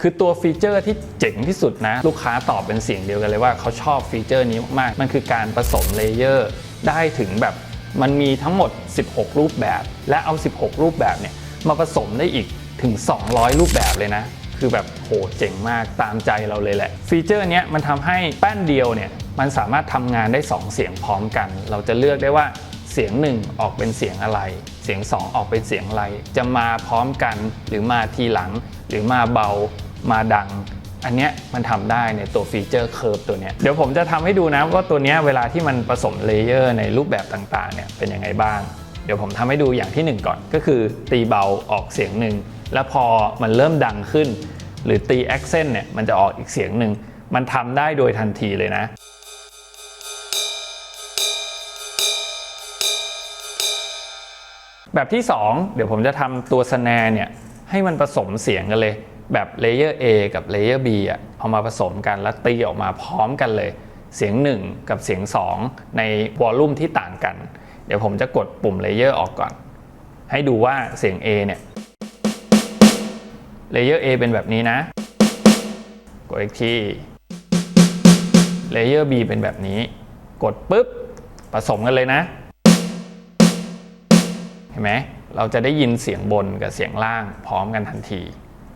คือตัวฟีเจอร์ที่เจ๋งที่สุดนะ ลูกค้าตอบเป็นเสียงเดียวกันเลยว่าเขาชอบฟีเจอร์นี้มากมันคือการผสมเลเยอร์ได้ถึงแบบมันมีทั้งหมด 16 รูปแบบ และเอา 16 รูปแบบเนี่ยมาผสมได้อีกถึง 200 รูปแบบเลยนะ คือแบบโหเจ๋งมากตามใจเราเลยแหละ ฟีเจอร์เนี้ยมันทำให้แป้นเดียวเนี่ยมันสามารถทำงานได้ 2 เสียงพร้อมกัน เราจะเลือกได้ว่าเสียง 1 ออกเป็นเสียงอะไร เสียง 2 ออกเป็นเสียงอะไร จะมาพร้อมกันหรือมาทีหลัง หรือมาเบา มาดัง อันเนี้ยมันทำได้ในตัวฟีเจอร์เค r ร์ตัวเนี้ยเดี๋ยวผมจะทำให้ดูนะว่าตัวเนี้ยเวลาที่มันผสมเลเยอร์ในรูปแบบต่างๆเนี่ยเป็นยังไงบ้าง เดี๋ยวผมทำให้ดูอย่างที่หนึ่งก่อน ก็คือตีเบาออกเสียงหนึ่งแล้วพอมันเริ่มดังขึ้น หรือตีแอคเซนต์เนี่ยมันจะออกอีกเสียงหนึ่งมันทำได้โดยทันทีเลยนะแบบที่ 2 เดี๋ยวผมจะทำตัวสแนร์เนี่ยให้มันผสมเสียงกันเลย แบบเลเยอร์ A กับเลเยอร์ B อะเอามาผสมกันแล้วตีออกมาพร้อมกันเลย เสียง 1 กับเสียง 2 ในวอลลุ่มที่ต่างกัน เดี๋ยวผมจะกดปุ่มเลเยอร์ออกก่อน ให้ดูว่าเสียง A เนี่ยเลเยอร์ A เป็นแบบนี้นะ กดอีกทีเลเยอร์ B เป็นแบบนี้ กดปุ๊บ ผสมกันเลยนะ เห็นไหมเราจะได้ยินเสียงบนกับเสียงล่างพร้อมกันทันที